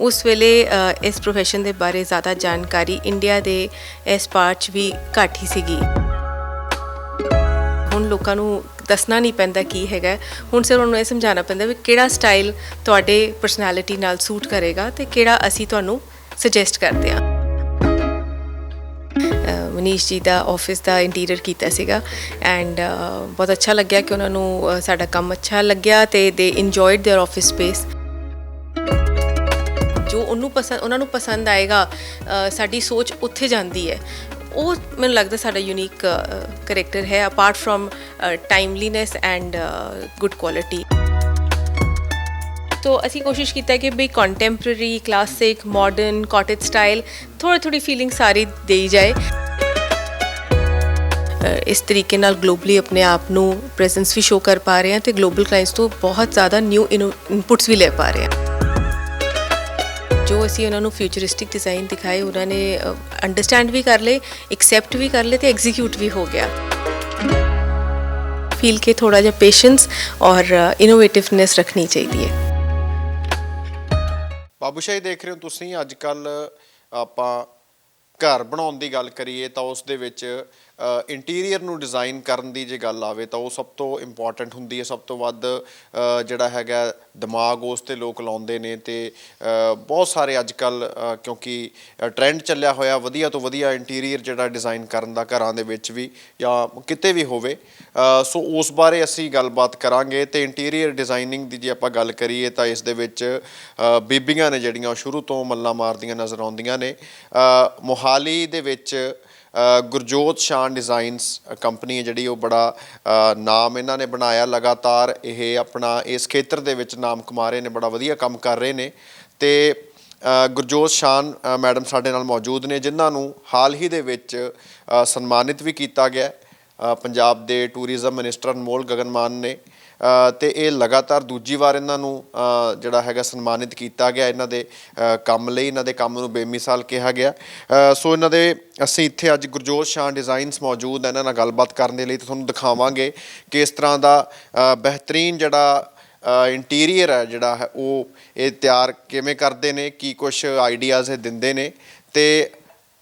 ਉਸ ਵੇਲੇ ਅ, ਇਸ profession ਦੇ ਬਾਰੇ ਜ਼ਿਆਦਾ ਜਾਣਕਾਰੀ ਇੰਡੀਆ ਦੇ ਇਸ ਪਾਰਟ 'ਚ ਵੀ ਘੱਟ ਹੀ ਸੀਗੀ ਹੁਣ ਲੋਕਾਂ ਨੂੰ ਦੱਸਣਾ ਨਹੀਂ ਪੈਂਦਾ ਕੀ ਹੈਗਾ ਹੁਣ ਸਿਰ ਉਹਨਾਂ ਨੂੰ ਇਹ ਸਮਝਾਉਣਾ ਪੈਂਦਾ ਵੀ ਕਿਹੜਾ ਸਟਾਈਲ ਤੁਹਾਡੇ ਪਰਸਨੈਲਿਟੀ ਨਾਲ ਸੂਟ ਕਰੇਗਾ ਤੇ ਕਿਹੜਾ ਅਸੀਂ ਤੁਹਾਨੂੰ ਸੁਜੈਸਟ ਕਰਦੇ ਹਾਂ ਅ, ਮਨੀਸ਼ ਜੀ ਦਾ ਆਫਿਸ ਦਾ ਇੰਟੀਰੀਅਰ ਕੀਤਾ ਸੀਗਾ ਐਂਡ ਬਹੁਤ ਅੱਛਾ ਲੱਗਿਆ ਕਿ ਉਹਨਾਂ ਨੂੰ ਅ, ਸਾਡਾ ਕੰਮ ਅੱਛਾ ਲੱਗਿਆ ਤੇ ਦੇ ਇੰਜੋਇਡ देयर ਆਫਿਸ ਸਪੇਸ ਜੋ ਉਹਨੂੰ ਪਸੰਦ ਉਹਨਾਂ ਨੂੰ ਪਸੰਦ ਆਏਗਾ ਸਾਡੀ ਸੋਚ ਉੱਥੇ ਜਾਂਦੀ ਹੈ। ਉਹ ਮੈਨੂੰ ਲੱਗਦਾ ਸਾਡਾ ਯੂਨੀਕ ਕੈਰੈਕਟਰ ਹੈ apart from timeliness and good quality so ਅਸੀਂ ਕੋਸ਼ਿਸ਼ ਕੀਤਾ ਕਿ ਬਈ contemporary classic modern cottage style ਥੋੜੀ ਥੋੜੀ ਫੀਲਿੰਗ ਸਾਰੀ ਦੇਈ ਜਾਏ। ਇਸ ਤਰੀਕੇ ਨਾਲ ਗਲੋਬਲੀ ਆਪਣੇ ਆਪ ਨੂੰ ਪ੍ਰੈਜ਼ੈਂਸ ਵੀ ਸ਼ੋ ਕਰ ਪਾ ਰਹੇ ਹਾਂ ਤੇ ਗਲੋਬਲ ਕਲਾਇੰਟਸ ਤੋਂ ਬਹੁਤ ਜ਼ਿਆਦਾ ਨਿਊ ਇਨਪੁਟਸ ਵੀ ਲੈ ਪਾ ਰਹੇ ਹਾਂ। ਜੋ ਅਸੀਂ ਉਹਨਾਂ ਨੂੰ ਫਿਊਚਰਿਸਟਿਕ ਡਿਜ਼ਾਈਨ ਦਿਖਾਏ, ਉਹਨਾਂ ਨੇ ਅੰਡਰਸਟੈਂਡ ਵੀ ਕਰ ਲਏ ਐਕਸੈਪਟ ਵੀ ਕਰ ਲਏ ਤੇ ਐਗਜ਼ੀਕਿਊਟ ਵੀ ਹੋ ਗਿਆ। ਫੀਲ ਕੇ ਥੋੜਾ ਜਿਹਾ ਪੇਸ਼ੈਂਸ ਔਰ ਇਨੋਵੇਟਿਵਨੈਸ ਰੱਖਣੀ ਚਾਹੀਦੀ ਹੈ। ਬਾਬੂਸ਼ਾਹੀ ਦੇਖ ਰਹੇ ਹੋ ਤੁਸੀਂ, ਅੱਜ ਕੱਲ ਆਪਾਂ ਘਰ ਬਣਾਉਣ ਦੀ ਗੱਲ ਕਰੀਏ ਤਾਂ ਉਸ ਦੇ ਵਿੱਚ ਇੰਟੀਰੀਅਰ ਨੂੰ ਡਿਜ਼ਾਈਨ ਕਰਨ ਦੀ ਜੇ ਗੱਲ ਆਵੇ ਤਾਂ ਉਹ ਸਭ ਤੋਂ ਇੰਪੋਰਟੈਂਟ ਹੁੰਦੀ ਹੈ, ਸਭ ਤੋਂ ਵੱਧ ਜਿਹੜਾ ਹੈਗਾ ਦਿਮਾਗ ਉਸ ਤੇ ਲੋਕ ਲਾਉਂਦੇ ਨੇ ਤੇ ਬਹੁਤ ਸਾਰੇ ਅੱਜ ਕੱਲ ਕਿਉਂਕਿ ਟ੍ਰੈਂਡ ਚੱਲਿਆ ਹੋਇਆ, ਵਧੀਆ ਤੋਂ ਵਧੀਆ ਇੰਟੀਰੀਅਰ ਜਿਹੜਾ ਡਿਜ਼ਾਈਨ ਕਰਨ ਦਾ ਘਰਾਂ ਦੇ ਵਿੱਚ ਵੀ ਜਾਂ ਕਿਤੇ ਵੀ ਹੋਵੇ ਸੋ ਉਸ ਬਾਰੇ ਅਸੀਂ ਗੱਲਬਾਤ ਕਰਾਂਗੇ ਤੇ ਇੰਟੀਰੀਅਰ ਡਿਜ਼ਾਈਨਿੰਗ ਦੀ ਜੇ ਆਪਾਂ ਗੱਲ ਕਰੀਏ ਤਾਂ ਇਸ ਦੇ ਵਿੱਚ ਬੀਬੀਆਂ ਨੇ ਜਿਹੜੀਆਂ ਉਹ ਸ਼ੁਰੂ ਤੋਂ ਮੱਲਾਂ ਮਾਰਦੀਆਂ ਨਜ਼ਰ ਆਉਂਦੀਆਂ ਨੇ ਮੋਹਾਲੀ ਦੇ ਵਿੱਚ ਗੁਰਜੋਤ ਸ਼ਾਨ ਡਿਜ਼ਾਈਨਸ ਕੰਪਨੀ ਹੈ ਜਿਹੜੀ ਉਹ ਬੜਾ ਨਾਮ ਇਹਨਾਂ ਨੇ ਬਣਾਇਆ ਲਗਾਤਾਰ। ਇਹ ਆਪਣਾ ਇਸ ਖੇਤਰ ਦੇ ਵਿੱਚ ਨਾਮ ਕਮਾ ਰਹੇ ਨੇ, ਬੜਾ ਵਧੀਆ ਕੰਮ ਕਰ ਰਹੇ ਨੇ। ਤੇ ਗੁਰਜੋਤ ਸ਼ਾਨ ਮੈਡਮ ਸਾਡੇ ਨਾਲ ਮੌਜੂਦ ਨੇ, ਜਿਨ੍ਹਾਂ ਨੂੰ ਹਾਲ ਹੀ ਦੇ ਵਿੱਚ ਸਨਮਾਨਿਤ ਵੀ ਕੀਤਾ ਗਿਆ। ਪੰਜਾਬ ਦੇ ਟੂਰਿਜ਼ਮ ਮਿਨਿਸਟਰ ਅਨਮੋਲ ਗਗਨਮਾਨ ਨੇ ਅ, ਤੇ ਇਹ ਲਗਾਤਾਰ ਦੂਜੀ ਵਾਰ ਇਹਨਾਂ ਨੂੰ ਜਿਹੜਾ ਹੈਗਾ ਸਨਮਾਨਿਤ ਕੀਤਾ ਗਿਆ। ਇਹਨਾਂ ਦੇ ਕੰਮ ਲਈ ਇਹਨਾਂ ਦੇ ਕੰਮ ਨੂੰ ਬੇਮਿਸਾਲ ਕਿਹਾ ਗਿਆ। ਸੋ ਇਹਨਾਂ ਦੇ ਅਸੀਂ ਇੱਥੇ ਅੱਜ ਗੁਰਜੋਤ ਸ਼ਾਹ ਡਿਜ਼ਾਈਨਸ ਮੌਜੂਦ ਹੈ ਇਹਨਾਂ ਨਾਲ ਗੱਲਬਾਤ ਕਰਨ ਦੇ ਲਈ ਤੇ ਤੁਹਾਨੂੰ ਦਿਖਾਵਾਂਗੇ ਕਿ ਇਸ ਤਰ੍ਹਾਂ ਦਾ ਬਿਹਤਰੀਨ ਜਿਹੜਾ ਇੰਟੀਰੀਅਰ ਹੈ ਜਿਹੜਾ ਹੈ ਉਹ ਇਹ ਤਿਆਰ ਕਿਵੇਂ ਕਰਦੇ ਨੇ ਕੀ ਕੁਝ ਆਈਡੀਆਜ਼ ਇਹ ਦਿੰਦੇ ਨੇ। ਤੇ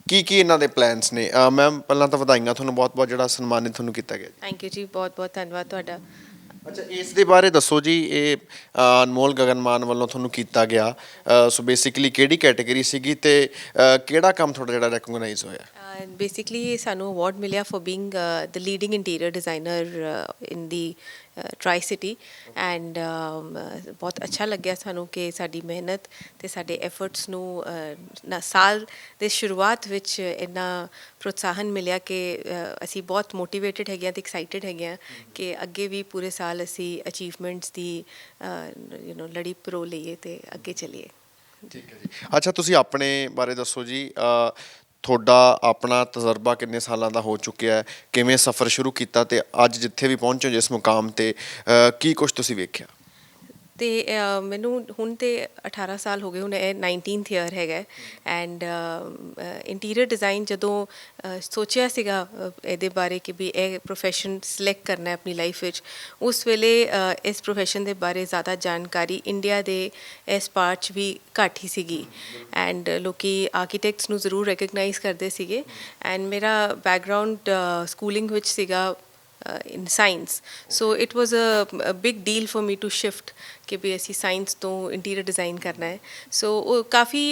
ਕੀ ਕੀ ਇਹਨਾਂ ਦੇ ਪਲਾਨਸ ਨੇ? ਮੈਮ ਪਹਿਲਾਂ ਤਾਂ ਵਧਾਈਆਂ ਤੁਹਾਨੂੰ ਬਹੁਤ-ਬਹੁਤ ਜਿਹੜਾ ਸਨਮਾਨਿਤ ਤੁਹਾਨੂੰ ਕੀਤਾ ਗਿਆ ਥੈਂਕ ਯੂ ਜੀ ਬਹੁਤ ਬਹੁਤ ਧੰਨਵਾਦ ਤੁਹਾਡਾ। ਅੱਛਾ ਇਸ ਦੇ ਬਾਰੇ ਦੱਸੋ ਜੀ ਇਹ ਅਨਮੋਲ ਗਗਨਮਾਨ ਵੱਲੋਂ ਤੁਹਾਨੂੰ ਕੀਤਾ ਗਿਆ। ਸੋ ਬੇਸਿਕਲੀ ਕਿਹੜੀ ਕੈਟਾਗਰੀ ਸੀਗੀ ਤੇ ਕਿਹੜਾ ਕੰਮ ਤੁਹਾਡਾ ਜਿਹੜਾ ਰੈਕਗਨਾਈਜ਼ ਹੋਇਆ? ਬੇਸਿਕਲੀ ਸਾਨੂੰ ਅਵਾਰਡ ਮਿਲਿਆ for being the leading interior designer in the tricity and ਬਹੁਤ ਅੱਛਾ ਲੱਗਿਆ ਸਾਨੂੰ ਕਿ ਸਾਡੀ ਮਿਹਨਤ ਤੇ ਸਾਡੇ ਐਫਰਟਸ ਨੂੰ ਸਾਲ ਦੇ ਸ਼ੁਰੂਆਤ ਵਿੱਚ ਇੰਨਾ ਪ੍ਰੋਤਸਾਹਨ ਮਿਲਿਆ ਕਿ ਅਸੀਂ ਬਹੁਤ ਮੋਟੀਵੇਟਿਡ ਹੈਗੇ ਹਾਂ ਤੇ ਐਕਸਾਈਟਿਡ ਹੈਗੇ ਹਾਂ ਕਿ ਅੱਗੇ ਵੀ ਪੂਰੇ ਸਾਲ ਅਸੀਂ ਅਚੀਵਮੈਂਟਸ ਦੀ ਯੂ نو ਲੜੀ ਪਰੋ ਲਈਏ ਤੇ ਅੱਗੇ ਚੱਲੀਏ। ਠੀਕ ਹੈ ਜੀ। ਅੱਛਾ, ਤੁਸੀਂ ਆਪਣੇ ਬਾਰੇ ਦੱਸੋ ਜੀ ਤੁਹਾਡਾ ਆਪਣਾ ਤਜਰਬਾ ਕਿੰਨੇ ਸਾਲਾਂ ਦਾ ਹੋ ਚੁੱਕਿਆ ਹੈ, ਕਿਵੇਂ ਸਫ਼ਰ ਸ਼ੁਰੂ ਕੀਤਾ ਤੇ ਅੱਜ ਜਿੱਥੇ ਵੀ ਪਹੁੰਚੇ ਹੋ, ਜਿਸ ਮੁਕਾਮ ਤੇ ਕੀ ਕੁਝ ਤੁਸੀਂ ਵੇਖਿਆ? ਤੇ ਮੈਨੂੰ ਹੁਣ ਤੇ 18 ਸਾਲ ਹੋ ਗਏ, ਹੁਣ ਇਹ 19th ਈਅਰ ਹੈਗਾ ਐਂਡ ਇੰਟੀਰੀਅਰ ਡਿਜ਼ਾਈਨ ਜਦੋਂ ਸੋਚਿਆ ਸੀਗਾ ਇਹਦੇ ਬਾਰੇ ਕਿ ਵੀ ਇਹ profession ਸਿਲੈਕਟ ਕਰਨਾ ਹੈ ਆਪਣੀ ਲਾਈਫ ਵਿੱਚ, ਉਸ ਵੇਲੇ ਇਸ profession ਦੇ ਬਾਰੇ ਜ਼ਿਆਦਾ ਜਾਣਕਾਰੀ ਇੰਡੀਆ ਦੇ ਇਸ ਪਾਰਟ 'ਚ ਵੀ ਘੱਟ ਹੀ ਸੀਗੀ। ਐਂਡ ਲੋਕੀ ਆਰਕੀਟੈਕਟਸ ਨੂੰ ਜ਼ਰੂਰ ਰੈਕਗਨਾਈਜ਼ ਕਰਦੇ ਸੀਗੇ। ਐਂਡ ਮੇਰਾ ਬੈਕਗ੍ਰਾਉਂਡ ਸਕੂਲਿੰਗ ਵਿੱਚ ਸੀਗਾ। Uh, in science. So it was a, a big deal for me to shift ਕਿ ਵੀ ਅਸੀਂ ਸਾਇੰਸ ਤੋਂ ਇੰਟੀਰੀਅਰ ਡਿਜ਼ਾਈਨ ਕਰਨਾ ਹੈ ਸੋ ਉਹ ਕਾਫੀ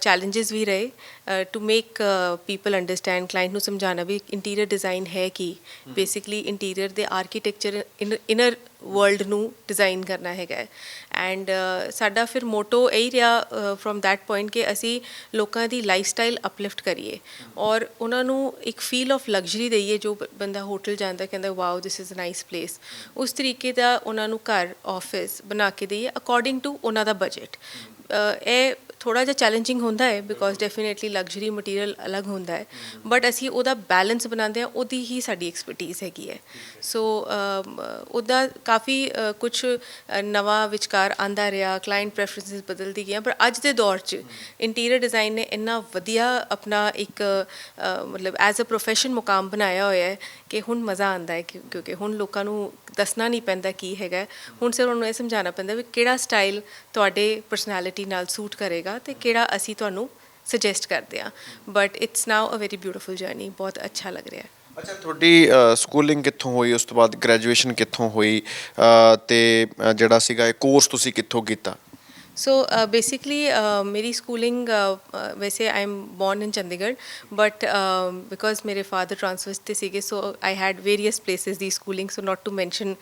ਚੈਲੰਜਸ ਵੀ ਰਹੇ to make people understand client ਨੂੰ ਸਮਝਾਉਣਾ ਵੀ ਇੰਟੀਰੀਅਰ ਡਿਜ਼ਾਈਨ ਹੈ ਕੀ ਬੇਸਿਕਲੀ ਇੰਟੀਰੀਅਰ ਦੇ ਆਰਕੀਟੈਕਚਰ ਇਨਰ ਵਰਲਡ ਨੂੰ ਡਿਜ਼ਾਈਨ ਕਰਨਾ ਹੈਗਾ ਐਂਡ ਸਾਡਾ ਫਿਰ ਮੋਟੋ ਇਹੀ ਰਿਹਾ ਫਰੋਮ ਥੈਟ ਪੁਆਇੰਟ ਕਿ ਅਸੀਂ ਲੋਕਾਂ ਦੀ ਲਾਈਫ ਸਟਾਈਲ ਅਪਲਿਫਟ ਕਰੀਏ। ਔਰ ਉਹਨਾਂ ਨੂੰ ਇੱਕ ਫੀਲ ਆਫ ਲਗਜ਼ਰੀ ਦਈਏ, ਜੋ ਬੰਦਾ ਹੋਟਲ ਜਾਂਦਾ, ਕਹਿੰਦਾ wow this is a nice place ਉਸ ਤਰੀਕੇ ਦਾ ਉਹਨਾਂ ਨੂੰ ਘਰ ਆਫਿਸ ਬਣਾ ਕੇ ਦਈਏ ਅਕੋਰਡਿੰਗ ਟੂ ਉਹਨਾਂ ਦਾ ਬਜਟ ਇਹ ਥੋੜਾ ਜਿਹਾ ਚੈਲੰਜਿੰਗ ਹੁੰਦਾ ਹੈ ਬਿਕੋਜ਼ ਡੈਫੀਨਿਟਲੀ ਲਗਜ਼ਰੀ ਮਟੀਰੀਅਲ ਅਲੱਗ ਹੁੰਦਾ ਹੈ। ਬਟ ਅਸੀਂ ਉਹਦਾ ਬੈਲੈਂਸ ਬਣਾਉਂਦੇ ਆ ਉਹਦੀ ਹੀ ਸਾਡੀ ਐਕਸਪਰਟੀਜ਼ ਹੈਗੀ ਹੈ। ਸੋ ਉਹਦਾ ਕਾਫੀ ਕੁਝ ਨਵਾਂ ਵਿਚਕਾਰ ਆਂਦਾ ਰਿਹਾ ਕਲਾਇੰਟ ਪ੍ਰੈਫਰੈਂਸਸ ਬਦਲਦੀ ਗਈਆਂ। ਪਰ ਅੱਜ ਦੇ ਦੌਰ 'ਚ ਇੰਟੀਰੀਅਰ ਡਿਜ਼ਾਈਨ ਨੇ ਇੰਨਾ ਵਧੀਆ ਆਪਣਾ ਇੱਕ ਮਤਲਬ ਐਜ਼ ਅ ਪ੍ਰੋਫੈਸ਼ਨ ਮੁਕਾਮ ਬਣਾਇਆ ਹੋਇਆ ਹੈ ਕਿ ਹੁਣ ਮਜ਼ਾ ਆਂਦਾ ਹੈ ਕਿਉਂ- ਕਿਉਂਕਿ ਹੁਣ ਲੋਕਾਂ ਨੂੰ ਦੱਸਣਾ ਨਹੀਂ ਪੈਂਦਾ ਕੀ ਹੈਗਾ। ਹੁਣ ਸਿਰ ਉਹਨੂੰ ਇਹ ਸਮਝਾਉਣਾ ਪੈਂਦਾ ਵੀ ਕਿਹੜਾ ਸਟਾਈਲ ਤੁਹਾਡੇ ਪਰਸਨੈਲਿਟੀ ਨਾਲ ਸੂਟ ਕਰੇਗਾ ਤੇ ਕਿਹੜਾ ਅਸੀਂ ਤੁਹਾਨੂੰ ਸੁਜੈਸਟ ਕਰਦੇ ਆ but it's now a very beautiful journey ਬਹੁਤ ਅੱਛਾ ਲੱਗ ਰਿਹਾ ਹੈ। ਅੱਛਾ ਤੁਹਾਡੀ ਸਕੂਲਿੰਗ ਕਿੱਥੋਂ ਹੋਈ? ਉਸ ਤੋਂ ਬਾਅਦ ਗ੍ਰੈਜੂਏਸ਼ਨ ਕਿੱਥੋਂ ਹੋਈ? ਅ, ਤੇ ਜਿਹੜਾ ਸੀਗਾ ਇਹ ਕੋਰਸ ਤੁਸੀਂ ਕਿੱਥੋਂ ਕੀਤਾ? ਸੋ ਬੇਸਿਕਲੀ ਮੇਰੀ ਸਕੂਲਿੰਗ ਵੈਸੇ I am born in Chandigarh but because ਮੇਰੇ ਫਾਦਰ ਟ੍ਰਾਂਸਫਰਸ ਤੇ ਸੀਗੇ so I had various places the schooling so not to mention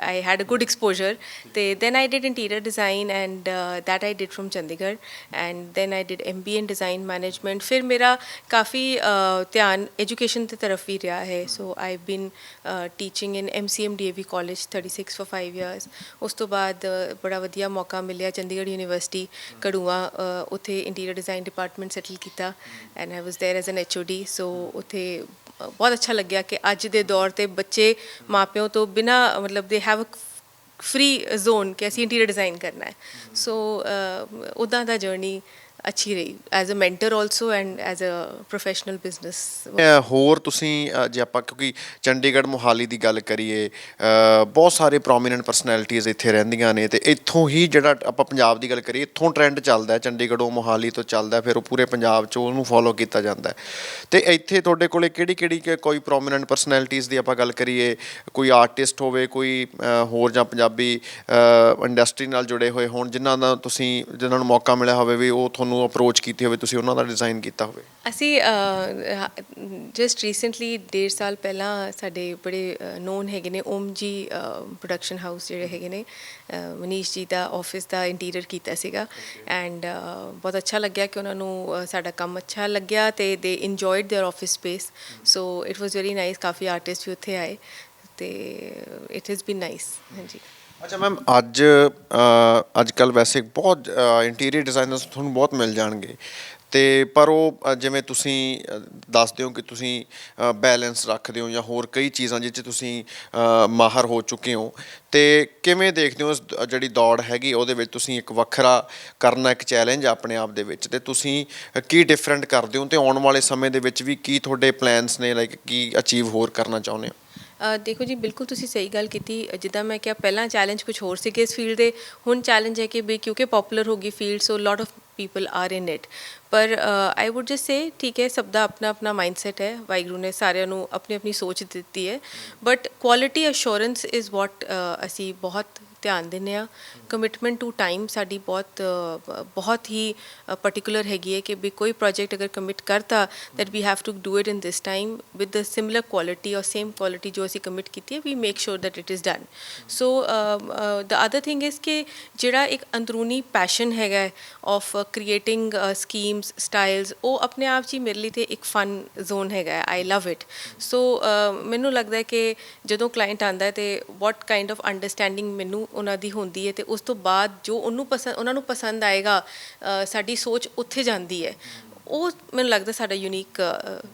I had a good exposure ਤੇ then I did interior design and that I did from Chandigarh and then I did MBA in design management. ਫਿਰ ਮੇਰਾ ਕਾਫੀ uh, ਧਿਆਨ education ਦੀ ਤਰਫ ਵੀ ਰਿਹਾ ਹੈ so I've been teaching in MCM DAV college 36 for 5 years. ਉਸ ਤੋਂ ਬਾਅਦ ਬੜਾ ਵਧੀਆ ਮੌਕਾ ਮਿਲਿਆ ਚੰਡੀਗੜ੍ਹ ਯੂਨੀਵਰਸਿਟੀ ਕੜੂਆ uh, ਉੱਥੇ ਇੰਟੀਰੀਅਰ ਡਿਜ਼ਾਈਨ ਡਿਪਾਰਟਮੈਂਟ ਸੈਟਲ ਕੀਤਾ and I was there as an HOD so ਉੱਥੇ ਅ, ਬਹੁਤ ਅੱਛਾ ਲੱਗਿਆ ਕਿ ਅੱਜ ਦੇ ਦੌਰ ਤੇ ਬੱਚੇ ਮਾਪਿਆਂ ਤੋਂ ਬਿਨਾ ਮਤਲਬ ਦੇ ਹੈਵ ਫ੍ਰੀ ਜ਼ੋਨ ਕਿ ਅਸੀਂ ਇੰਟੀਰੀਅਰ ਡਿਜ਼ਾਈਨ ਕਰਨਾ ਹੈ ਸੋ ਉਦਾਂ ਦਾ ਜਰਨੀ ਅੱਛੀ ਰਹੀ as a mentor also and as a professional business uh, ਹੋਰ ਤੁਸੀਂ ਅ, ਜੇ ਆਪਾਂ ਕਿਉਂਕਿ ਚੰਡੀਗੜ੍ਹ ਮੋਹਾਲੀ ਦੀ ਗੱਲ ਕਰੀਏ ਅ, ਬਹੁਤ ਸਾਰੇ ਪ੍ਰੋਮੀਨੈਂਟ ਪਰਸਨੈਲਿਟੀਜ਼ ਇੱਥੇ ਰਹਿੰਦੀਆਂ ਨੇ ਤੇ ਇੱਥੋਂ ਹੀ ਜਿਹੜਾ ਆਪਾਂ ਪੰਜਾਬ ਦੀ ਗੱਲ ਕਰੀਏ ਇੱਥੋਂ ਟ੍ਰੈਂਡ ਚੱਲਦਾ ਹੈ ਚੰਡੀਗੜ੍ਹੋਂ ਮੋਹਾਲੀ ਤੋਂ ਚੱਲਦਾ ਹੈ, ਫਿਰ ਉਹ ਪੂਰੇ ਪੰਜਾਬ 'ਚ ਉਹਨੂੰ ਫੋਲੋ ਕੀਤਾ ਜਾਂਦਾ ਹੈ। ਤੇ ਇੱਥੇ ਤੁਹਾਡੇ ਕੋਲੇ ਕਿਹੜੀ ਕਿਹੜੀ ਕਿ ਕੋਈ ਪ੍ਰੋਮੀਨੈਂਟ ਪਰਸਨੈਲਿਟੀਜ਼ ਦੀ ਆਪਾਂ ਗੱਲ ਕਰੀਏ ਕੋਈ ਆਰਟਿਸਟ ਹੋਵੇ ਕੋਈ ਅ, ਹੋਰ ਜਾਂ ਪੰਜਾਬੀ ਇੰਡਸਟਰੀ ਨਾਲ ਜੁੜੇ ਹੋਏ ਹੋਣ ਜਿਨ੍ਹਾਂ ਦਾ ਤੁਸੀਂ ਜਿਨ੍ਹਾਂ ਨੂੰ ਮੌਕਾ ਮਿਲਿਆ ਹੋਵੇ ਵੀ ਉਹ ਤੁਹਾਨੂੰ ਅਪਰੋਚ ਕੀਤੀ ਹੋਵੇ ਤੁਸੀਂ ਉਹਨਾਂ ਦਾ ਡਿਜ਼ਾਈਨ ਕੀਤਾ ਹੋਵੇ ਅਸੀਂ ਜਸਟ ਰੀਸੈਂਟਲੀ ਡੇਢ ਸਾਲ ਪਹਿਲਾਂ ਸਾਡੇ ਬੜੇ ਨੋਨ ਹੈਗੇ ਨੇ ਓਮ ਜੀ ਪ੍ਰੋਡਕਸ਼ਨ ਹਾਊਸ ਜਿਹੜੇ ਹੈਗੇ ਨੇ ਅ, ਮਨੀਸ਼ ਜੀ ਦਾ ਆਫਿਸ ਦਾ ਇੰਟੀਰੀਅਰ ਕੀਤਾ ਸੀਗਾ ਐਂਡ ਬਹੁਤ ਅੱਛਾ ਲੱਗਿਆ ਕਿ ਉਹਨਾਂ ਨੂੰ ਅ, ਸਾਡਾ ਕੰਮ ਅੱਛਾ ਲੱਗਿਆ ਤੇ they enjoyed there office space so it was very nice coffee artist ਵੀ ਉੱਥੇ ਆਏ ਤੇ ਇਟ ਹੈਜ਼ ਬੀਨ ਨਾਈਸ ਹਾਂਜੀ ਅੱਛਾ ਮੈਮ ਅੱਜ ਅੱਜ ਕੱਲ ਵੈਸੇ ਬਹੁਤ ਇੰਟੀਰੀਅਰ ਡਿਜ਼ਾਈਨਰਸ ਤੁਹਾਨੂੰ ਬਹੁਤ ਮਿਲ ਜਾਣਗੇ। ਤੇ ਪਰ ਉਹ ਜਿਵੇਂ ਤੁਸੀਂ ਅ, ਦੱਸਦੇ ਹੋ ਕਿ ਤੁਸੀਂ ਬੈਲੈਂਸ ਰੱਖਦੇ ਹੋ ਜਾਂ ਹੋਰ ਕਈ ਚੀਜ਼ਾਂ ਜਿਹ 'ਚ ਤੁਸੀਂ ਮਾਹਰ ਹੋ ਚੁੱਕੇ ਹੋ। ਤੇ ਕਿਵੇਂ ਦੇਖਦੇ ਹੋ ਇਸ ਦ- ਜਿਹੜੀ ਦੌੜ ਹੈਗੀ ਉਹਦੇ ਵਿੱਚ ਤੁਸੀਂ ਇੱਕ ਵੱਖਰਾ ਕਰਨਾ ਇੱਕ ਚੈਲੰਜ ਆਪਣੇ ਆਪ ਦੇ ਵਿੱਚ। ਤੇ ਤੁਸੀਂ ਕੀ ਡਿਫਰੈਂਟ ਕਰਦੇ ਹੋ? ਤੇ ਆਉਣ ਵਾਲੇ ਸਮੇਂ ਦੇ ਵਿੱਚ ਵੀ ਕੀ ਤੁਹਾਡੇ ਪਲਾਨਸ ਨੇ ਲਾਈਕ ਕੀ ਅਚੀਵ ਹੋਰ ਕਰਨਾ ਚਾਹੁੰਦੇ ਹੋ? ਦੇਖੋ ਜੀ, ਬਿਲਕੁਲ ਤੁਸੀਂ ਸਹੀ ਗੱਲ ਕੀਤੀ। ਜਿੱਦਾਂ ਮੈਂ ਕਿਹਾ, ਪਹਿਲਾਂ ਚੈਲੰਜ ਕੁਝ ਹੋਰ ਸੀਗੇ ਇਸ ਫੀਲਡ ਦੇ। ਹੁਣ ਚੈਲੰਜ ਹੈ ਕਿ ਵੀ ਕਿਉਂਕਿ ਪਪੂਲਰ ਹੋ ਗਈ field so lot of people are in it ਪਰ ਆਈ ਊਡ ਜਸਟ ਸੇ ਠੀਕ ਹੈ ਸਭ ਦਾ ਆਪਣਾ ਆਪਣਾ ਮਾਈਂਡਸੈਟ ਹੈ। ਵਾਹਿਗੁਰੂ ਨੇ ਸਾਰਿਆਂ ਨੂੰ ਆਪਣੀ ਆਪਣੀ ਸੋਚ ਦਿੱਤੀ ਹੈ। But quality assurance is what ਅਸੀਂ ਬਹੁਤ ਧਿਆਨ ਦਿੰਦੇ ਆ ਕਮਿਟਮੈਂਟ ਟੂ ਟਾਈਮ ਸਾਡੀ ਬਹੁਤ ਬਹੁਤ ਹੀ ਪਾਰਟਿਕੂਲਰ ਹੈਗੀ ਹੈ ਕਿ ਵੀ ਕੋਈ ਪ੍ਰੋਜੈਕਟ ਅਗਰ ਕਮਿਟ ਕਰਤਾ that we have to do it in this time with the similar quality or same quality ਜੋ ਅਸੀਂ ਕਮਿਟ ਕੀਤੀ ਹੈ we make sure that it is done so um, other thing is ਕਿ ਜਿਹੜਾ ਇੱਕ ਅੰਦਰੂਨੀ ਪੈਸ਼ਨ ਹੈਗਾ ਹੈ of ਸਕੀਮ creating uh, ਉਹ ਆਪਣੇ ਆਪ 'ਚ ਹੀ ਮੇਰੇ ਲਈ ਤੇ ਇੱਕ ਫਨ ਜ਼ੋਨ ਹੈਗਾ ਆਈ ਲਵ ਇਟ ਸੋ ਮੈਨੂੰ ਲੱਗਦਾ ਹੈ ਕਿ ਜਦੋਂ ਕਲਾਇੰਟ ਆਂਦਾ ਹੈ ਤੇ what kind of understanding ਮੈਨੂੰ ਉਹਨਾਂ ਦੀ ਹੁੰਦੀ ਹੈ ਤੇ ਉਸ ਤੋਂ ਬਾਅਦ ਜੋ ਉਹਨੂੰ ਪਸੰਦ ਉਹਨਾਂ ਨੂੰ ਪਸੰਦ ਆਏਗਾ ਸਾਡੀ ਸੋਚ ਉੱਥੇ ਜਾਂਦੀ ਹੈ। ਉਹ ਮੈਨੂੰ ਲੱਗਦਾ ਸਾਡਾ ਯੂਨੀਕ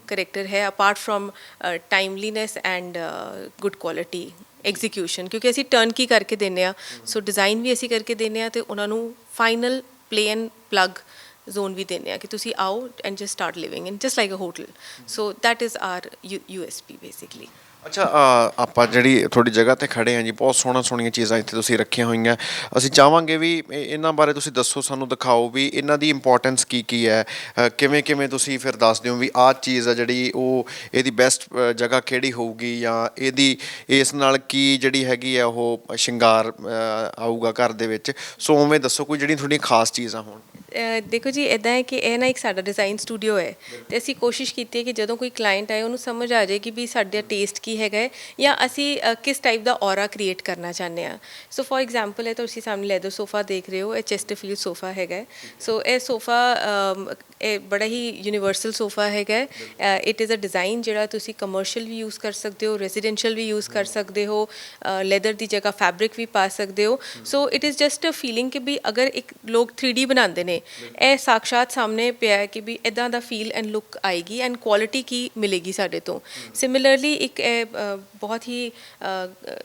ਕਰੈਕਟਰ ਹੈ apart from timeliness and good quality execution ਕਿਉਂਕਿ ਅਸੀਂ ਟਰਨ ਕੀ ਕਰਕੇ ਦਿੰਨੇ ਆ ਸੋ ਡਿਜ਼ਾਈਨ ਵੀ ਅਸੀਂ ਕਰਕੇ ਦਿੰਨੇ ਆ ਤੇ ਉਹਨਾਂ ਨੂੰ ਫਾਈਨਲ ਪਲੇਨ ਪਲੱਗ ਜ਼ੋਨ ਵੀ ਦਿੰਦੇ ਆ ਕਿ ਤੁਸੀਂ ਆਓ and just start living in just like a hotel so that is our USP basically ਅੱਛਾ ਆਪਾਂ ਜਿਹੜੀ ਤੁਹਾਡੀ ਜਗ੍ਹਾ ਤੇ ਖੜੇ ਹਾਂ ਜੀ, ਬਹੁਤ ਸੋਹਣਾ ਸੋਹਣੀਆਂ ਚੀਜ਼ਾਂ ਇੱਥੇ ਤੁਸੀਂ ਰੱਖੀਆਂ ਹੋਈਆਂ। ਅਸੀਂ ਚਾਹਾਂਗੇ ਵੀ ਇਹਨਾਂ ਬਾਰੇ ਤੁਸੀਂ ਦੱਸੋ, ਸਾਨੂੰ ਦਿਖਾਓ ਵੀ ਇਹਨਾਂ ਦੀ ਇੰਪੋਰਟੈਂਸ ਕੀ ਕੀ ਹੈ। ਕਿਵੇਂ ਕਿਵੇਂ ਤੁਸੀਂ ਫਿਰ ਦੱਸ ਦਿਓ ਵੀ ਆਹ ਚੀਜ਼ ਆ ਜਿਹੜੀ ਉਹ, ਇਹਦੀ ਬੈਸਟ ਜਗ੍ਹਾ ਕਿਹੜੀ ਹੋਊਗੀ ਜਾਂ ਇਹਦੀ, ਇਸ ਨਾਲ ਕੀ ਜਿਹੜੀ ਹੈਗੀ ਆ ਉਹ ਸ਼ਿੰਗਾਰ ਆਊਗਾ ਘਰ ਦੇ ਵਿੱਚ। ਸੋ ਉਵੇਂ ਦੱਸੋ ਕੋਈ ਜਿਹੜੀਆਂ ਤੁਹਾਡੀਆਂ ਖਾਸ ਚੀਜ਼ਾਂ ਹੋਣ। ਦੇਖੋ ਜੀ ਇਦਾਂ ਹੈ ਕਿ ਇਹ ਨਾ ਇੱਕ ਸਾਡਾ ਡਿਜ਼ਾਈਨ ਸਟੂਡੀਓ ਹੈ ਤੇ ਅਸੀਂ ਕੋਸ਼ਿਸ਼ ਕੀਤੀ ਹੈ ਕਿ ਜਦੋਂ ਕੋਈ ਕਲਾਇੰਟ ਆਏ, ਉਹਨੂੰ ਸਮਝ ਆ ਜਾਏ ਕਿ ਵੀ ਸਾਡਾ ਟੇਸਟ ਕੀ ਹੈਗਾ ਹੈ ਜਾਂ ਅਸੀਂ ਕਿਸ ਟਾਈਪ ਦਾ ਔਰਾ ਕ੍ਰੀਏਟ ਕਰਨਾ ਚਾਹੁੰਦੇ ਆ ਸੋ ਫੋਰ ਐਗਜ਼ਾਮਪਲ ਹੈ ਤੁਸੀਂ ਸਾਹਮਣੇ ਲੈਦਰ ਸੋਫਾ ਦੇਖ ਰਹੇ ਹੋ, ਇਹ ਚੈਸਟਰਫੀਲਡ ਸੋਫਾ ਹੈਗਾ ਸੋ ਇਹ ਸੋਫਾ ਇਹ ਬੜਾ ਹੀ ਯੂਨੀਵਰਸਲ ਸੋਫਾ ਹੈਗਾ ਇਟ ਇਜ਼ ਅ ਡਿਜ਼ਾਈਨ ਜਿਹੜਾ ਤੁਸੀਂ ਕਮਰਸ਼ੀਅਲ ਵੀ ਯੂਜ਼ ਕਰ ਸਕਦੇ ਹੋ ਰੈਜ਼ੀਡੈਂਸ਼ੀਅਲ ਵੀ ਯੂਜ਼ ਕਰ ਸਕਦੇ ਹੋ ਲੈਦਰ ਦੀ ਜਗ੍ਹਾ ਫੈਬਰਿਕ ਵੀ ਪਾ ਸਕਦੇ ਹੋ। So it is just a feeling ਕਿ ਵੀ ਅਗਰ ਇੱਕ ਲੋਕ 3D ਬਣਾਉਂਦੇ ਨੇ ਇਹ ਸਾਕਸ਼ਾਤ ਸਾਹਮਣੇ ਪਿਆ ਹੈ ਕਿ ਵੀ ਇਦਾਂ ਦਾ ਫੀਲ ਐਂਡ ਲੁੱਕ ਆਏਗੀ ਐਂਡ ਕੁਆਲਿਟੀ ਕੀ ਮਿਲੇਗੀ ਸਾਡੇ ਤੋਂ। ਸਿਮਿਲਰਲੀ ਇੱਕ ਇਹ ਬਹੁਤ ਹੀ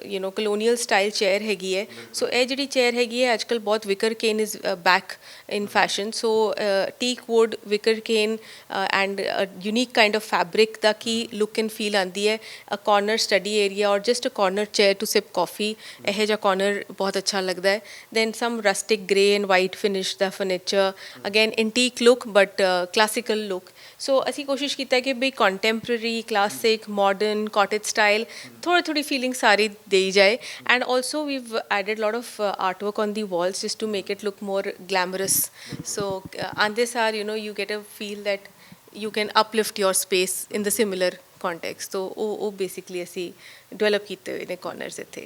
you know colonial style chair ਹੈਗੀ ਹੈ। ਸੋ ਇਹ ਜਿਹੜੀ ਚੇਅਰ ਹੈਗੀ ਹੈ ਅੱਜਕੱਲ ਬਹੁਤ wicker cane is back in fashion so teak wood wicker cane and unique kind of fabric ਦਾ ਕੀ ਲੁੱਕ ਐਂਡ ਫੀਲ ਆਂਦੀ ਹੈ। A corner study area or just a corner chair to sip coffee ਇਹ ਜਿਹਾ corner ਬਹੁਤ ਅੱਛਾ ਲੱਗਦਾ ਹੈ। Then some rustic grey and white finish the furniture again antique look but classical look so ਅਸੀਂ ਕੋਸ਼ਿਸ਼ ਕੀਤਾ ਕਿ ਬਈ contemporary classic modern cottage style ਥੋੜੀ ਥੋੜੀ ਫੀਲਿੰਗ ਸਾਰੀ ਦੇਈ ਜਾਏ and also we've added lot of art work on the walls just to make it look more glamorous so ਆਂਦੇ ਸਾਰ you know you get a feel that you can uplift your space in the similar context so ਉਹ ਉਹ basically ਅਸੀਂ develop ਕੀਤੇ ਹੋਏ ਨੇ corners ਇੱਥੇ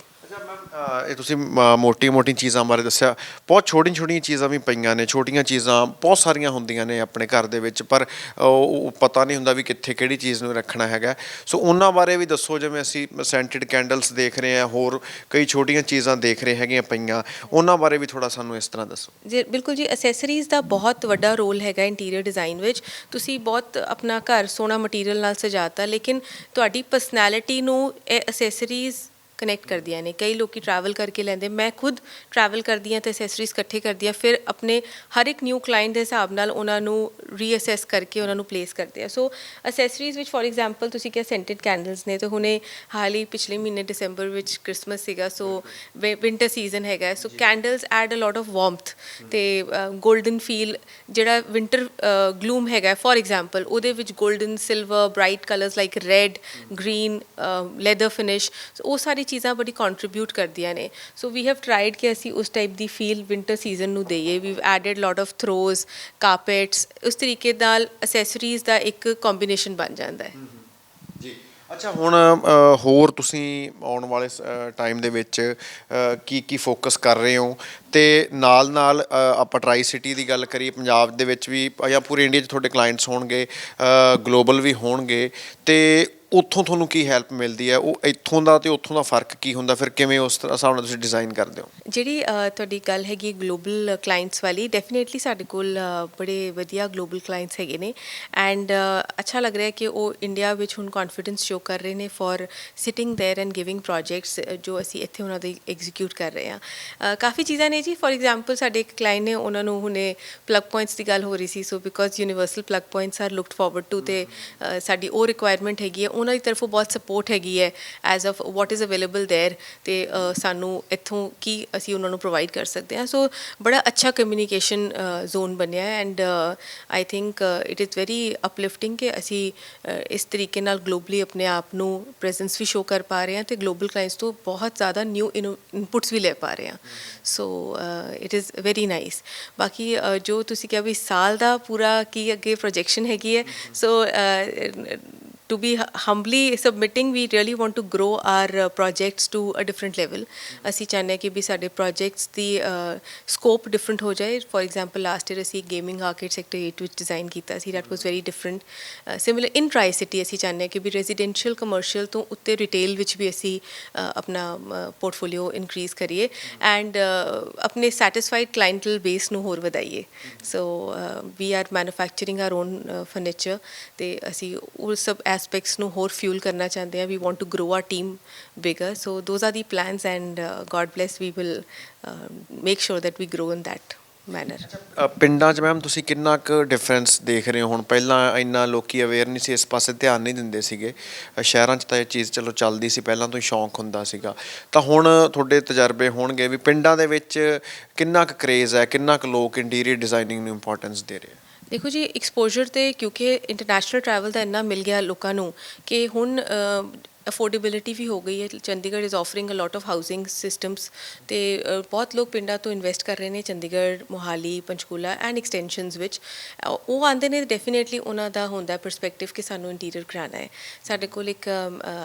ਇਹ ਤੁਸੀਂ ਮੋਟੀ ਮੋਟੀ ਚੀਜ਼ਾਂ ਬਾਰੇ ਦੱਸਿਆ। ਬਹੁਤ ਛੋਟੀਆਂ ਛੋਟੀਆਂ ਚੀਜ਼ਾਂ ਵੀ ਪਈਆਂ ਨੇ, ਛੋਟੀਆਂ ਚੀਜ਼ਾਂ ਬਹੁਤ ਸਾਰੀਆਂ ਹੁੰਦੀਆਂ ਨੇ ਆਪਣੇ ਘਰ ਦੇ ਵਿੱਚ, ਪਰ ਉਹ ਪਤਾ ਨਹੀਂ ਹੁੰਦਾ ਵੀ ਕਿੱਥੇ ਕਿਹੜੀ ਚੀਜ਼ ਨੂੰ ਰੱਖਣਾ ਹੈਗਾ। ਸੋ ਉਹਨਾਂ ਬਾਰੇ ਵੀ ਦੱਸੋ, ਜਿਵੇਂ ਅਸੀਂ ਸੈਂਟਡ ਕੈਂਡਲਸ ਦੇਖ ਰਹੇ ਹਾਂ, ਹੋਰ ਕਈ ਛੋਟੀਆਂ ਚੀਜ਼ਾਂ ਦੇਖ ਰਹੇ ਹੈਗੀਆਂ ਪਈਆਂ, ਉਹਨਾਂ ਬਾਰੇ ਵੀ ਥੋੜਾ ਸਾਨੂੰ ਇਸ ਤਰ੍ਹਾਂ ਦੱਸੋ। ਜੀ, ਬਿਲਕੁਲ ਜੀ ਅਸੈਸਰੀਜ਼ ਦਾ ਬਹੁਤ ਵੱਡਾ ਰੋਲ ਹੈਗਾ ਇੰਟੀਰੀਅਰ ਡਿਜ਼ਾਈਨ ਵਿੱਚ। ਤੁਸੀਂ ਬਹੁਤ ਆਪਣਾ ਘਰ ਸੋਹਣਾ ਮਟੀਰੀਅਲ ਨਾਲ ਸਜਾਤਾ, ਲੇਕਿਨ ਤੁਹਾਡੀ ਪਰਸਨੈਲਿਟੀ ਨੂੰ ਇਹ ਅਸੈਸਰੀਜ਼ ਕਨੈਕਟ ਕਰਦੀਆਂ ਨੇ। ਕਈ ਲੋਕੀ ਟਰੈਵਲ ਕਰਕੇ ਲੈਂਦੇ। ਮੈਂ ਖੁਦ ਟਰੈਵਲ ਕਰਦੀ ਹਾਂ ਤੇ ਅਸੈਸਰੀਜ਼ ਇਕੱਠੇ ਕਰਦੀ ਹਾਂ। ਫਿਰ ਆਪਣੇ ਹਰ ਇੱਕ ਨਿਊ ਕਲਾਇੰਟ ਦੇ ਹਿਸਾਬ ਨਾਲ ਉਹਨਾਂ ਨੂੰ ਰੀਅਸੈਸ ਕਰਕੇ ਉਹਨਾਂ ਨੂੰ ਪਲੇਸ ਕਰਦੇ ਆ ਸੋ ਅਸੈਸਰੀਜ਼ ਵਿੱਚ ਫੋਰ ਐਗਜ਼ਾਮਪਲ ਤੁਸੀਂ ਕਿਹਾ ਸੈਂਟਡ ਕੈਂਡਲਸ ਨੇ ਤੇ ਹੁਣੇ ਹਾਲ ਹੀ ਪਿਛਲੇ ਮਹੀਨੇ ਦਸੰਬਰ ਵਿੱਚ ਕ੍ਰਿਸਮਸ ਸੀਗਾ। ਸੋ ਵਿੰਟਰ ਸੀਜ਼ਨ ਹੈਗਾ so candles add a lot of warmth ਤੇ 골ਡਨ ਫੀਲ ਜਿਹੜਾ ਵਿੰਟਰ ਗਲੂਮ ਹੈਗਾ ਫੋਰ ਐਗਜ਼ਾਮਪਲ ਉਹਦੇ ਵਿੱਚ golden silver bright colours like red green leather finish ਉਹ ਸਾਰੀ ਚੀਜ਼ਾਂ ਬੜੀ ਕੰਟਰੀਬਿਊਟ ਕਰਦੀਆਂ ਨੇ। ਸੋ ਵੀ ਹੈਵ ਟਰਾਈਡ ਕਿ ਅਸੀਂ ਉਸ ਟਾਈਪ ਦੀ ਫੀਲ ਵਿੰਟਰ ਸੀਜ਼ਨ ਨੂੰ ਦਈਏ। We added lot of throws carpets ਉਸ ਤਰੀਕੇ ਨਾਲ ਅਸੈਸਰੀਜ਼ ਦਾ ਇੱਕ ਕੰਬੀਨੇਸ਼ਨ ਬਣ ਜਾਂਦਾ ਹੈ। ਜੀ। ਅੱਛਾ, ਹੁਣ ਹੋਰ ਤੁਸੀਂ ਆਉਣ ਵਾਲੇ ਟਾਈਮ ਦੇ ਵਿੱਚ ਕੀ ਕੀ ਫੋਕਸ ਕਰ ਰਹੇ ਹੋ? ਤੇ ਨਾਲ ਨਾਲ ਆਪਾਂ ਟਰਾਈ ਸਿਟੀ ਦੀ ਗੱਲ ਕਰੀਏ, ਪੰਜਾਬ ਦੇ ਵਿੱਚ ਵੀ ਜਾਂ ਪੂਰੇ ਇੰਡੀਆ 'ਚ ਤੁਹਾਡੇ ਕਲਾਇੰਟਸ ਹੋਣਗੇ ਗਲੋਬਲ ਵੀ ਹੋਣਗੇ। ਤੇ ਉੱਥੋਂ ਤੁਹਾਨੂੰ ਕੀ ਹੈਲਪ ਮਿਲਦੀ ਹੈ? ਉਹ ਇੱਥੋਂ ਦਾ ਤੇ ਉੱਥੋਂ ਦਾ ਫ਼ਰਕ ਕੀ ਹੁੰਦਾ? ਫਿਰ ਕਿਵੇਂ ਉਸ ਤਰ੍ਹਾਂ ਹਿਸਾਬ ਤੁਸੀਂ ਡਿਜ਼ਾਈਨ ਕਰਦੇ ਹੋ? ਜਿਹੜੀ ਤੁਹਾਡੀ ਗੱਲ ਹੈਗੀ ਗਲੋਬਲ ਕਲਾਇੰਟਸ ਵਾਲੀ ਡੈਫੀਨਿਟਲੀ ਸਾਡੇ ਕੋਲ ਬੜੇ ਵਧੀਆ ਗਲੋਬਲ ਕਲਾਇੰਟਸ ਹੈਗੇ ਨੇ। ਐਂਡ ਅੱਛਾ ਲੱਗ ਰਿਹਾ ਕਿ ਉਹ ਇੰਡੀਆ ਵਿੱਚ ਹੁਣ ਕੌਨਫੀਡੈਂਸ ਸ਼ੋ ਕਰ ਰਹੇ ਨੇ for sitting there and giving projects ਜੋ ਅਸੀਂ ਇੱਥੇ ਉਹਨਾਂ ਦੇ ਐਗਜ਼ੀਕਿਊਟ ਕਰ ਰਹੇ ਆ ਕਾਫੀ ਚੀਜ਼ਾਂ ਨੇ ਜੀ। ਫੋਰ ਐਗਜ਼ਾਮਪਲ ਸਾਡੇ ਇੱਕ ਕਲਾਇੰਟ ਨੇ, ਉਹਨਾਂ ਨੂੰ ਹੁਣੇ ਪਲੱਗ ਪੁਆਇੰਟਸ ਦੀ ਗੱਲ ਹੋ ਰਹੀ ਸੀ। So because universal plug points are looked forward to ਤੇ ਸਾਡੀ ਉਹ ਰਿਕੁਆਇਰਮੈਂਟ ਹੈਗੀ ਹੈ ਉਹਨਾਂ ਦੀ ਤਰਫੋਂ ਬਹੁਤ ਸਪੋਰਟ ਹੈਗੀ ਹੈ as of what is available there ਤੇ ਅ, ਸਾਨੂੰ ਇੱਥੋਂ ਕੀ ਅਸੀਂ ਉਹਨਾਂ ਨੂੰ ਪ੍ਰੋਵਾਈਡ ਕਰ ਸਕਦੇ ਹਾਂ ਸੋ ਬੜਾ ਅੱਛਾ ਕਮਿਊਨੀਕੇਸ਼ਨ ਜ਼ੋਨ ਬਣਿਆ ਹੈ and I think it is very uplifting ਕਿ ਅਸੀਂ ਅ, ਇਸ ਤਰੀਕੇ ਨਾਲ ਗਲੋਬਲੀ ਆਪਣੇ ਆਪ ਨੂੰ ਪ੍ਰੈਜ਼ੈਂਸ ਵੀ ਸ਼ੋ ਕਰ ਪਾ ਰਹੇ ਹਾਂ ਤੇ ਗਲੋਬਲ ਕਲਾਇੰਟਸ ਤੋਂ ਬਹੁਤ ਜ਼ਿਆਦਾ ਨਿਊ ਇਨਪੁਟਸ ਵੀ ਲੈ ਪਾ ਰਹੇ ਹਾਂ so it is very nice ਬਾਕੀ ਅ, ਜੋ ਤੁਸੀਂ ਕਿਹਾ ਵੀ ਸਾਲ ਦਾ ਪੂਰਾ ਕੀ ਅੱਗੇ ਪ੍ਰੋਜੈਕਸ਼ਨ ਹੈਗੀ ਹੈ ਸੋ to be hu- humbly submitting we really want to grow our uh, projects to a different level. ਅਸੀਂ ਚਾਹੁੰਦੇ ਹਾਂ ਕਿ ਵੀ ਸਾਡੇ projects ਦੀ ਸਕੋਪ ਡਿਫਰੈਂਟ ਹੋ ਜਾਏ ਫੋਰ ਐਗਜ਼ਾਮਪਲ ਲਾਸਟ ਈਅਰ ਅਸੀਂ ਗੇਮਿੰਗ ਆਰਕੇਡ ਸੈਕਟਰ 8 ਵਿੱਚ ਡਿਜ਼ਾਈਨ ਕੀਤਾ ਸੀ that was very different similar in tri city ਅਸੀਂ ਚਾਹੁੰਦੇ ਹਾਂ ਕਿ ਵੀ ਰੈਜ਼ੀਡੈਂਸ਼ੀਅਲ ਕਮਰਸ਼ੀਅਲ ਤੋਂ ਉੱਤੇ ਰਿਟੇਲ ਵਿੱਚ ਵੀ ਅਸੀਂ ਅ, ਆਪਣਾ ਪੋਰਟਫੋਲੀਓ ਇਨਕਰੀਜ਼ ਕਰੀਏ ਐਂਡ ਆਪਣੇ ਸੈਟੀਸਫਾਈਡ ਕਲਾਇੰਟਲ ਬੇਸ ਨੂੰ ਹੋਰ ਵਧਾਈਏ so we are manufacturing our own furniture ਤੇ ਅਸੀਂ ਉਹ ਸਭ ਐਸਪੈਕਟਸ ਨੂੰ ਹੋਰ ਫਿਊਲ ਕਰਨਾ ਚਾਹੁੰਦੇ ਹਾਂ we want to grow our team bigger so those are the plans and God bless we will make sure that we grow in that manner. ਪਿੰਡਾਂ 'ਚ ਮੈਮ ਤੁਸੀਂ ਕਿੰਨਾ ਕੁ ਡਿਫਰੈਂਸ ਦੇਖ ਰਹੇ ਹੋ? ਹੁਣ ਪਹਿਲਾਂ ਇੰਨਾ ਲੋਕੀ ਅਵੇਅਰ ਨਹੀਂ ਸੀ, ਇਸ ਪਾਸੇ ਧਿਆਨ ਨਹੀਂ ਦਿੰਦੇ ਸੀਗੇ। ਸ਼ਹਿਰਾਂ 'ਚ ਤਾਂ ਇਹ ਚੀਜ਼ ਚਲੋ ਚੱਲਦੀ ਸੀ, ਪਹਿਲਾਂ ਤੋਂ ਹੀ ਸ਼ੌਂਕ ਹੁੰਦਾ ਸੀਗਾ। ਤਾਂ ਹੁਣ ਤੁਹਾਡੇ ਤਜਰਬੇ ਹੋਣਗੇ ਵੀ ਪਿੰਡਾਂ ਦੇ ਵਿੱਚ ਕਿੰਨਾ ਕੁ ਕਰੇਜ਼ ਹੈ, ਕਿੰਨਾ ਕੁ ਲੋਕ ਇੰਟੀਰੀਅਰ ਡਿਜ਼ਾਈਨਿੰਗ ਨੂੰ ਇੰਪੋਰਟੈਂਸ ਦੇ ਰਹੇ ਆ? ਦੇਖੋ ਜੀ ਐਕਸਪੋਜ਼ਰ ਤੇ ਕਿਉਂਕਿ ਇੰਟਰਨੈਸ਼ਨਲ ਟਰੈਵਲ ਦਾ ਇੰਨਾ ਮਿਲ ਗਿਆ ਲੋਕਾਂ ਨੂੰ ਕਿ ਹੁਣ ਅਫੋਰਡੇਬਿਲਿਟੀ ਵੀ ਹੋ ਗਈ ਹੈ। Chandigarh is offering a lot of housing systems ਤੇ ਬਹੁਤ ਲੋਕ ਪਿੰਡਾਂ ਤੋਂ ਇਨਵੈਸਟ ਕਰ ਰਹੇ ਨੇ ਚੰਡੀਗੜ੍ਹ, ਮੋਹਾਲੀ, ਪੰਚਕੂਲਾ ਐਂਡ ਐਕਸਟੈਂਸ਼ਨਸ ਵਿੱਚ। ਉਹ ਆਂਦੇ ਨੇ ਡੈਫੀਨੇਟਲੀ ਉਹਨਾਂ ਦਾ ਹੁੰਦਾ ਪਰਸਪੈਕਟਿਵ ਕਿ ਸਾਨੂੰ ਇੰਟੀਰੀਅਰ ਕਰਾਉਣਾ ਹੈ। ਸਾਡੇ ਕੋਲ ਇੱਕ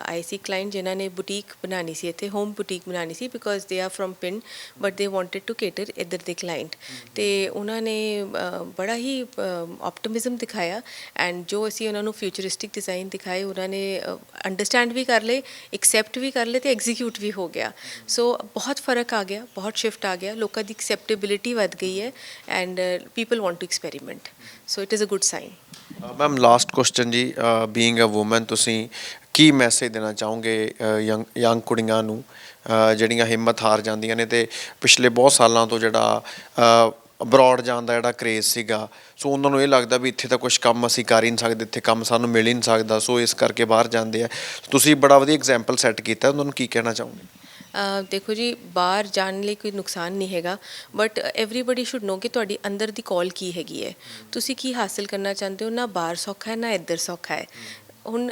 ਆਈਸੀ ਕਲਾਇੰਟ ਜਿਨ੍ਹਾਂ ਨੇ ਬੁਟੀਕ ਬਣਾਉਣੀ ਸੀ ਇੱਥੇ ਹੋਮ ਬੁਟੀਕ ਬਣਾਉਣੀ ਸੀ ਬਿਕੋਜ਼ ਦੇ ਆਰ ਫਰਮ ਪਿੰਡ but they wanted to cater ਇੱਧਰ ਦੇ ਕਲਾਇੰਟ ਤੇ ਉਹਨਾਂ ਨੇ ਬੜਾ ਹੀ ਆਪਟਿਮਿਜ਼ਮ ਦਿਖਾਇਆ ਐਂਡ ਜੋ ਅਸੀਂ ਉਹਨਾਂ ਨੂੰ ਫਿਊਚਰਿਸਟਿਕ ਡਿਜ਼ਾਈਨ ਦਿਖਾਏ, ਉਹਨਾਂ ਨੇ ਅੰਡਰਸਟੈਂਡ ਵੀ ਕਰ ਕਰ ਲਏ ਐਕਸੈਪਟ ਵੀ ਕਰ ਲਏ ਤੇ ਐਗਜ਼ੀਕਿਊਟ ਵੀ ਹੋ ਗਿਆ ਸੋ ਬਹੁਤ ਫ਼ਰਕ ਆ ਗਿਆ ਬਹੁਤ ਸ਼ਿਫਟ ਆ ਗਿਆ ਲੋਕਾਂ ਦੀ ਐਕਸੈਪਟੇਬਿਲਿਟੀ ਵੱਧ ਗਈ ਹੈ and people want to experiment so it is a good sign ma'am last question ਜੀ ਬੀਇੰਗ ਅ ਔਮਨ ਤੁਸੀਂ ਕੀ ਮੈਸੇਜ ਦੇਣਾ ਚਾਹੋਗੇ ਯੰਗ ਯੰਗ ਕੁੜੀਆਂ ਨੂੰ ਜਿਹੜੀਆਂ ਹਿੰਮਤ ਹਾਰ ਜਾਂਦੀਆਂ ਨੇ ਤੇ ਪਿਛਲੇ ਬਹੁਤ ਸਾਲਾਂ ਤੋਂ ਜਿਹੜਾ ਅਬਰੋਡ ਜਾਣ ਦਾ ਜਿਹੜਾ ਕ੍ਰੇਜ਼ ਸੀਗਾ, ਸੋ ਉਹਨਾਂ ਨੂੰ ਇਹ ਲੱਗਦਾ ਵੀ ਇੱਥੇ ਤਾਂ ਕੁਝ ਕੰਮ ਅਸੀਂ ਕਰ ਹੀ ਨਹੀਂ ਸਕਦੇ, ਇੱਥੇ ਕੰਮ ਸਾਨੂੰ ਮਿਲ ਹੀ ਨਹੀਂ ਸਕਦਾ, ਸੋ ਇਸ ਕਰਕੇ ਬਾਹਰ ਜਾਂਦੇ ਆ। ਤੁਸੀਂ ਬੜਾ ਵਧੀਆ ਐਗਜ਼ਾਮਪਲ ਸੈੱਟ ਕੀਤਾ, ਉਹਨਾਂ ਨੂੰ ਕੀ ਕਹਿਣਾ ਚਾਹੋਗੇ? ਦੇਖੋ ਜੀ, ਬਾਹਰ ਜਾਣ ਲਈ ਕੋਈ ਨੁਕਸਾਨ ਨਹੀਂ ਹੈਗਾ ਬਟ ਐਵਰੀਬਾਡੀ ਸ਼ੁੱਡ ਨੋ ਕਿ ਤੁਹਾਡੀ ਅੰਦਰ ਦੀ ਕਾਲ ਕੀ ਹੈਗੀ ਹੈ। ਤੁਸੀਂ ਕੀ ਹਾਸਲ ਕਰਨਾ ਚਾਹੁੰਦੇ ਹੋ? ਨਾ ਬਾਹਰ ਸੌਖਾ ਹੈ, ਨਾ ਇੱਧਰ ਸੌਖਾ ਹੈ। ਹੁਣ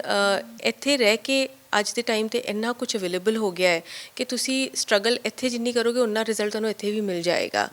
ਇੱਥੇ ਰਹਿ ਕੇ ਅੱਜ ਦੇ ਟਾਈਮ ਤੇ ਇੰਨਾ ਕੁਝ ਅਵੇਲੇਬਲ ਹੋ ਗਿਆ ਹੈ ਕਿ ਤੁਸੀਂ ਸਟਰਗਲ ਇੱਥੇ ਜਿੰਨੀ ਕਰੋਗੇ ਉਨਾ ਰਿਜ਼ਲਟ ਤੁਹਾਨੂੰ ਇੱਥੇ ਵੀ ਮਿਲ ਜਾਏਗਾ।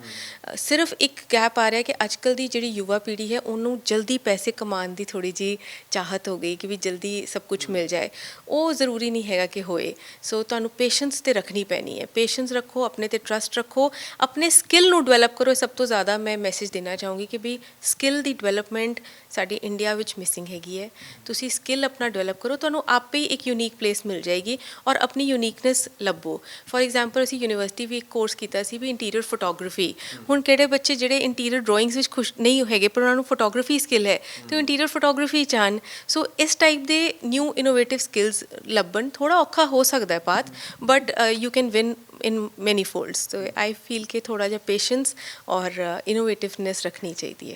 ਸਿਰਫ ਇੱਕ ਗੈਪ ਆ ਰਿਹਾ ਕਿ ਅੱਜਕੱਲ ਦੀ ਜਿਹੜੀ ਯੁਵਾ ਪੀੜ੍ਹੀ ਹੈ, ਉਹਨੂੰ ਜਲਦੀ ਪੈਸੇ ਕਮਾਉਣ ਦੀ ਥੋੜੀ ਜੀ ਚਾਹਤ ਹੋ ਗਈ ਕਿ ਵੀ ਜਲਦੀ ਸਭ ਕੁਝ ਮਿਲ ਜਾਏ। ਉਹ ਜ਼ਰੂਰੀ ਨਹੀਂ ਹੈਗਾ ਕਿ ਹੋਏ। ਸੋ ਤੁਹਾਨੂੰ ਪੇਸ਼ੈਂਸ ਤੇ ਰੱਖਣੀ ਪੈਣੀ ਹੈ। ਪੇਸ਼ੈਂਸ ਰੱਖੋ, ਆਪਣੇ ਤੇ ਟਰਸਟ ਰੱਖੋ। ਆਪਣੇ ਸਕਿੱਲ ਨੂੰ ਡਿਵੈਲਪ ਕਰੋ। ਇਹ ਸਭ ਤੋਂ ਜ਼ਿਆਦਾ ਮੈਂ ਮੈਸੇਜ ਦੇਣਾ ਚਾਹੂੰਗੀ ਕਿ ਵੀ ਸਕਿੱਲ ਦੀ ਡਿਵੈਲਪਮੈਂਟ ਸਾਡੀ ਇੰਡੀਆ ਵਿੱਚ ਮਿਸਿੰਗ ਹੈਗੀ ਹੈ। ਤੁਸੀਂ ਸਕਿੱਲ ਆਪਣਾ ਡਿਵੈਲਪ ਕਰੋ। ਤੁਹਾਨੂੰ ਆਪੇ ਹੀ ਇੱਕ ਯੂਨੀਕ ਪਲੇਸ ਮਿਲ ਜਾਏਗੀ ਔਰ ਆਪਣੀ ਯੂਨੀਕਨੈਸ ਲੱਭੋ। ਫੋਰ ਐਗਜ਼ਾਮਪਲ ਅਸੀਂ ਯੂਨੀਵਰਸਿਟੀ ਵੀ ਇੱਕ ਕੋਰਸ ਕੀਤਾ ਸੀ ਵੀ ਇੰਟੀਰੀਅਰ ਫੋਟੋਗ੍ਰਾਫੀ ਹੁਣ ਕਿਹੜੇ ਬੱਚੇ ਜਿਹੜੇ ਇੰਟੀਰੀਅਰ ਡਰਾਇੰਗਸ ਵਿੱਚ ਖੁਸ਼ ਨਹੀਂ ਹੈਗੇ, ਪਰ ਉਹਨਾਂ ਨੂੰ ਫੋਟੋਗ੍ਰਾਫੀ ਸਕਿੱਲ ਹੈ, ਤੇ ਉਹ ਇੰਟੀਰੀਅਰ ਫੋਟੋਗ੍ਰਾਫੀ ਚਾਹਣ ਸੋ ਇਸ ਟਾਈਪ ਦੇ ਨਿਊ ਇਨੋਵੇਟਿਵ ਸਕਿੱਲਸ ਲੱਭਣ ਥੋੜਾ ਔਖਾ ਹੋ ਸਕਦਾ ਹੈ path but you can win in many folds so I feel ਕਿ ਥੋੜਾ ਜਿਹਾ ਪੇਸ਼ੈਂਸ ਔਰ ਇਨੋਵੇਟਿਵਨੈਸ ਰੱਖਣੀ ਚਾਹੀਦੀ ਹੈ।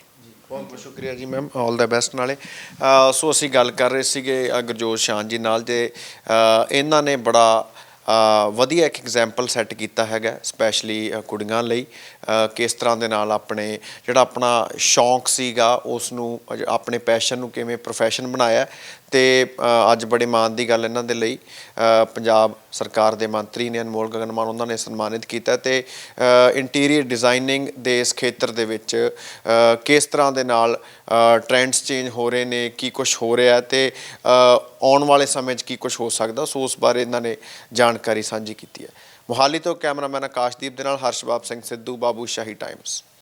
ਬਹੁਤ ਬਹੁਤ ਸ਼ੁਕਰੀਆ ਜੀ ਮੈਮ ਆਲ ਦਾ ਬੈਸਟ ਨਾਲੇ। ਸੋ ਅਸੀਂ ਗੱਲ ਕਰ ਰਹੇ ਸੀਗੇ ਗੁਰਜੋਤ ਸ਼ਾਨ ਜੀ ਨਾਲ ਤੇ ਇਹਨਾਂ ਨੇ ਬੜਾ ਵਧੀਆ ਇੱਕ ਐਗਜ਼ਾਮਪਲ ਸੈੱਟ ਕੀਤਾ ਹੈਗਾ ਸਪੈਸ਼ਲੀ ਕੁੜੀਆਂ ਲਈ। ਕਿਸ ਤਰ੍ਹਾਂ ਦੇ ਨਾਲ ਆਪਣੇ, ਜਿਹੜਾ ਆਪਣਾ ਸ਼ੌਂਕ ਸੀਗਾ ਉਸ ਨੂੰ ਆਪਣੇ ਪੈਸ਼ਨ ਨੂੰ ਕਿਵੇਂ ਪ੍ਰੋਫੈਸ਼ਨ ਬਣਾਇਆ। ਤੇ ਅੱਜ ਬੜੇ ਮਾਣ ਦੀ ਗੱਲ ਇਹਨਾਂ ਦੇ ਲਈ। ਪੰਜਾਬ ਸਰਕਾਰ ਦੇ ਮੰਤਰੀ ਨੇ, ਅਨਮੋਲ ਗਗਨਮਾਨ, ਉਹਨਾਂ ਨੇ ਸਨਮਾਨਿਤ ਕੀਤਾ ਤੇ ਇੰਟੀਰੀਅਰ ਡਿਜ਼ਾਈਨਿੰਗ ਦੇ ਇਸ ਖੇਤਰ ਦੇ ਵਿੱਚ ਕਿਸ ਤਰ੍ਹਾਂ ਦੇ ਨਾਲ ਟ੍ਰੈਂਡਸ ਚੇਂਜ ਹੋ ਰਹੇ ਨੇ, ਕੀ ਕੁਝ ਹੋ ਰਿਹਾ ਤੇ ਆਉਣ ਵਾਲੇ ਸਮੇਂ 'ਚ ਕੀ ਕੁਝ ਹੋ ਸਕਦਾ, ਸੋ ਉਸ ਬਾਰੇ ਇਹਨਾਂ ਨੇ ਜਾਣਕਾਰੀ ਸਾਂਝੀ ਕੀਤੀ ਹੈ। ਮੋਹਾਲੀ ਤੋਂ ਕੈਮਰਾਮੈਨ ਆਕਾਸ਼ਦੀਪ ਦੇ ਨਾਲ ਹਰਸ਼ਬਾਬ ਸਿੰਘ ਸਿੱਧੂ, ਬਾਬੂ ਸ਼ਾਹੀ ਟਾਈਮਸ